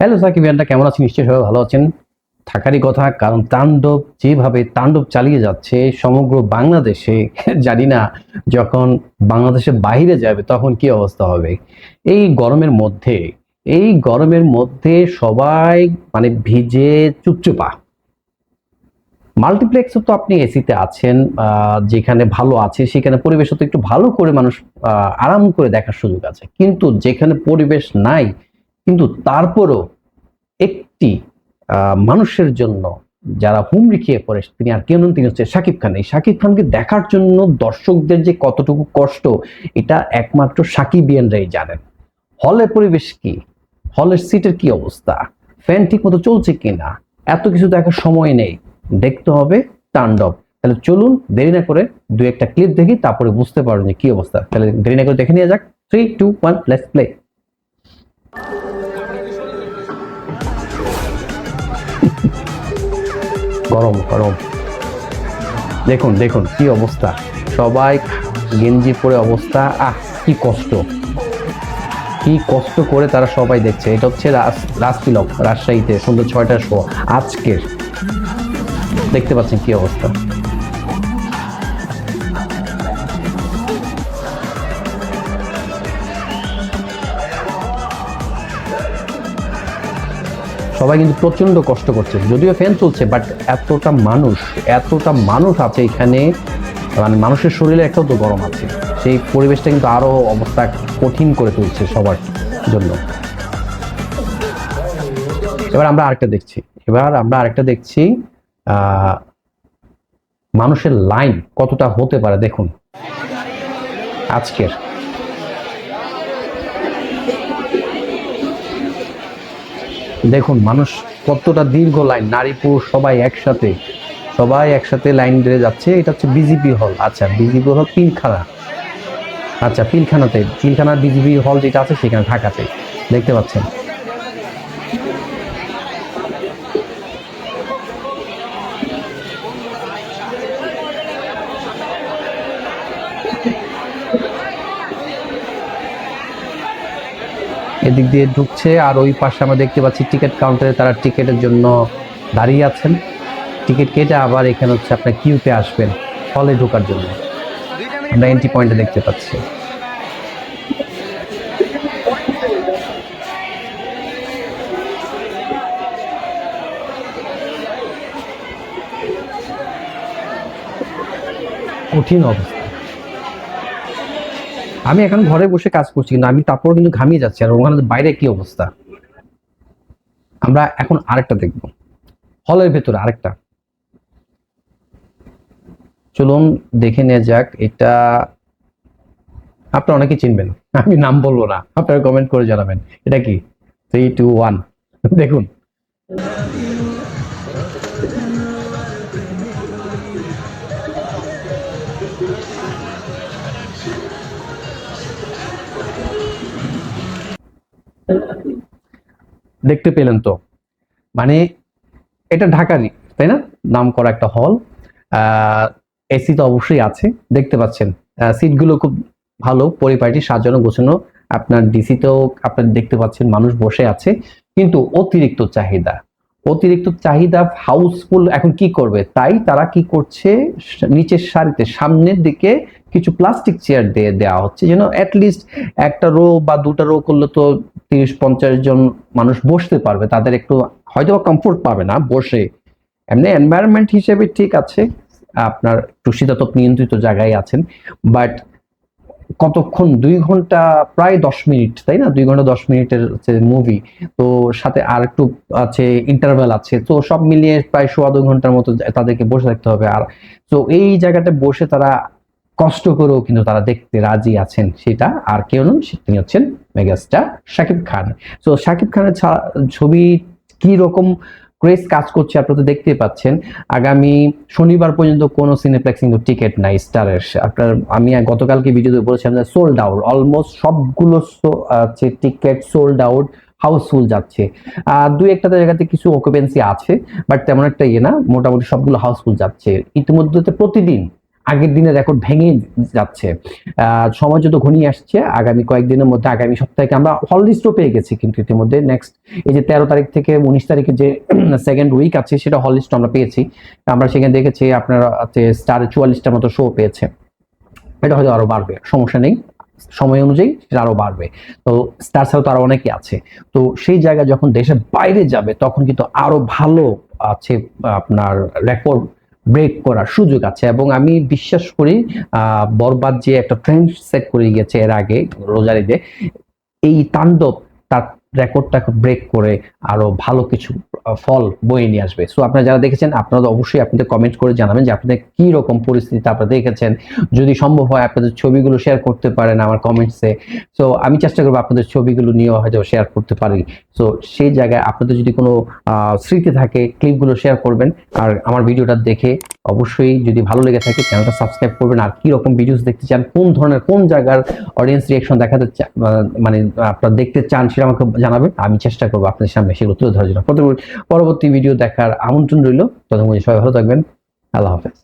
Hello Shakib ইয়ানটা, কেমন আছেন? নিশ্চয়ই সবাই ভালো আছেন। থাকারই কথা, কারণ তাণ্ডব যেভাবে তাণ্ডব চালিয়ে যাচ্ছে, সমগ্র বাংলাদেশে, জানি না যখন বাংলাদেশের বাইরে যাবে তখন কি অবস্থা হবে। এই গরমের মধ্যে, এই গরমের মধ্যে সবাই মানে ভিজে চুপচুপা। মাল্টিপ্লেক্সও তো আপনি এসিতে আছেন যেখানে ভালো আছে, সেখানে পরিবেশ তো একটু ভালো করে মানুষ আরাম করে দেখার সুযোগ আছে। কিন্তু যেখানে পরিবেশ নাই কিন্তু তারপরও একটি মানুষের জন্য যারা হুমড়ি খেয়ে পড়ে, তিনি আর কেউ তিনি হচ্ছে শাকিব খান। এই শাকিব খানকে দেখার জন্য দর্শকদের যে কতটুকু কষ্ট, এটা একমাত্র সাকিবিয়ানরাই জানেন। হলের পরিবেশ কি? হলের সিটের কি অবস্থা? ফ্যান ঠিক মতো চলছে কিনা? এত কিছু দেখার সময় নেই। দেখতে হবে তাণ্ডব। তাহলে চলুন, দেরি না করে দু একটা ক্লিপ দেখি, তারপরে বুঝতে পারবেন যে কি অবস্থা। তাহলে দেরি না করে দেখে নিয়ে যাক। Three two one let's play গরম গরম। দেখুন দেখুন কি অবস্থা। সবাই গেঞ্জি পরে অবস্থা। আহ, কি কষ্ট। কি কষ্ট করে তারা সবাই দেখছে। এটা হচ্ছে রাজতিলক, রাজশাহীতে সন্ধ্যা ছয়টার শো আজকের। দেখতে পাচ্ছেন কি অবস্থা। সবাই কিন্তু প্রচণ্ড কষ্ট করছে। যদিও ফ্যান চলছে বাট এতটা মানুষ এতটা মানুষ আছে এখানে মানে মানুষের শরীরে একটাও তো গরম আছে। সেই পরিবেশটা কিন্তু আরও অবস্থা কঠিন করে তুলছে সবার জন্য। এবার আমরা আরেকটা দেখছি। এবার আমরা আরেকটা দেখছি মানুষের লাইন কতটা হতে পারে দেখুন। আজকের। দেখুন, মানুষ কতটা দীর্ঘ লাইন, নারী, পুরুষ, সবাই একসাথে সবাই একসাথে লাইন ধরে যাচ্ছে। এটা হচ্ছে বিজেপি হল। আচ্ছা বিজেপি হল পিলখানা। আচ্ছা পিলখানাতে, পিলখানার বিজেপি হল যেটা আছে সেখানে ঢাকাতে, দেখতে পাচ্ছেন। এদিক দিয়ে ঢুকছে আর ওই পাশে আমরা দেখতে পাচ্ছি টিকিট কাউন্টারে তারা টিকিটের জন্য দাঁড়িয়ে আছেন। টিকিট কেটে আবার এখানে হচ্ছে আপনার কিউতে আসবেন হলে ঢোকার জন্য। আমরা এন্ট্রি পয়েন্টে দেখতে পাচ্ছি। কঠিন অবস্থা। আমি এখন ঘরে বসে কাজ করছি, কিন্তু আমি তারপর কিন্তু ঘামিয়ে যাচ্ছি। আর ওখানে বাইরে কি অবস্থা? আমরা এখন আরেকটা দেখব। হলের ভেতরে আরেকটা। চলুন দেখে নেওয়া যাক, এটা আপনারা অনেকে চিনবেন আমি নাম বলব না, আপনারা কমেন্ট করে জানাবেন। এটা কি? থ্রি টু ওয়ান দেখুন। দেখতে পেলেন তো। মানে এটা ঢাকারই, তাই না? নাম করা একটা হল। এসি তো অবশ্যই আছে, দেখতে পাচ্ছেন। সিটগুলো খুব ভালো, পরিপাটি, সাজানো, গোছানো। আপনার ডিসি ডিসিতেও আপনার দেখতে পাচ্ছেন, মানুষ বসে আছে। কিন্তু অতিরিক্ত চাহিদা। অতিরিক্ত চাহিদা হাউসফুল এখন কি করবে? তাই তারা কি করছে? নিচের সারিতে, সামনের দিকে কিছু প্লাস্টিক চেয়ার দিয়ে দেওয়া হচ্ছে যেন অ্যাটলিস্ট একটা রো বা দুটা রো করলে তো তিরিশ, পঞ্চাশ জন মানুষ বসতে পারবে, তাদের একটু হয়তো কমফোর্ট পাবে না বসে। এমনি এনভায়রনমেন্ট হিসেবে ঠিক আছে, আপনার একটু শীতাতপ নিয়ন্ত্রিত জায়গায় আছেন বাট কতক্ষণ, দুই ঘণ্টা, প্রায় দশ মিনিট, তাই না? দুই ঘণ্টা দশ মিনিটের হচ্ছে মুভি তো সাথে আর একটু আছে ইন্টারভেল আছে, তো সব মিলিয়ে প্রায় সোয়া দুই ঘণ্টার মতো তাদেরকে বসে থাকতে হবে। আর তো এই জায়গাটা বসে তারা কষ্ট করেও কিন্তু তারা দেখতে রাজি আছেন সেটা আর কেউ নন তিনি হচ্ছেন মেগাস্টার শাকিব খান। তো শাকিব খানের ছবি কি রকম ক্রেজ কাজ করছে আপনারা তো দেখতেই পাচ্ছেন। আগামী শনিবার পর্যন্ত কোনো সিনেপ্লেক্স কিন্তু টিকিট নাই স্টারের। আপনার আমি গতকালকে ভিডিওতে বলেছিলাম যে সোল্ড আউট অলমোস্ট সবগুলো আছে টিকিট সোল্ড আউট হাউসফুল যাচ্ছে। আর দুই একটা জায়গাতে কিছু অকুপেন্সি আছে বাট তেমন একটা ইয়ে না, মোটামুটি সবগুলো হাউসফুল যাচ্ছে। ইতিমধ্যে প্রতিদিন আগের দিনের রেকর্ড ভেঙে যাচ্ছে। সময় যত ঘনিয়ে আসছে, আগামী কয়েকদিনের মধ্যে, আগামী সপ্তাহে আমরা হল লিস্টও পেয়ে গেছি কিন্তু ইতিমধ্যে। নেক্সট এই যে তেরো তারিখ থেকে উনিশ তারিখে যে সেকেন্ড উইক আছে, সেটা হল লিস্ট আমরা পেয়েছি। আমরা সেখানে দেখেছি আপনার স্টার চুয়াল্লিশটার মতো শো পেয়েছে। এটা হয়তো আরও বাড়বে, সমস্যা নেই। সময় অনুযায়ী সেটা আরও বাড়বে। তো স্টার ছাড়া তো আরও অনেকে আছে। তো সেই জায়গায় যখন দেশের বাইরে যাবে, তখন কিন্তু আরও ভালো আছে আপনার রেকর্ড ব্রেক করার সুযোগ আছে এবং আমি বিশ্বাস করি বরবাদ যে একটা ট্রেন্ড সেট করে গেছে এর আগে রোজারিতে এই তাণ্ডব তার রেকর্ডটাকে ব্রেক করে আরও ভালো কিছু ফল বয়ে নিয়ে আসবে। সো আপনারা যারা দেখেছেন, আপনারা অবশ্যই আপনাদের কমেন্ট করে জানাবেন যে আপনাদের কি রকম পরিস্থিতি আপনারা দেখেছেন। যদি সম্ভব হয়, আপনাদের ছবিগুলো শেয়ার করতে পারেন আমার কমেন্টসে সো আমি চেষ্টা করব আপনাদের ছবিগুলো নিয়েও হয়তো শেয়ার করতে পারি। সো সেই জায়গায় আপনাদের যদি কোনো স্মৃতি থাকে ক্লিপগুলো শেয়ার করবেন। আর আমার ভিডিওটা দেখে অবশ্যই যদি ভালো লেগে থাকে চ্যানেলটা সাবস্ক্রাইব করবেন। আর কি রকম ভিডিওস দেখতে চান, কোন ধরনের, কোন জায়গার অডিয়েন্স রিয়াকশন দেখাতে মানে আপনারা দেখতে চান সেটা আমাকে জানাবেন। আমি চেষ্টা করব আপনাদের সামনে সেগুলো তুলে ধরার জন্য। পরবর্তী- পরবর্তী ভিডিও দেখার আমন্ত্রণ রইল। ততক্ষণ সবাই ভালো থাকবেন। আল্লাহ হাফেজ।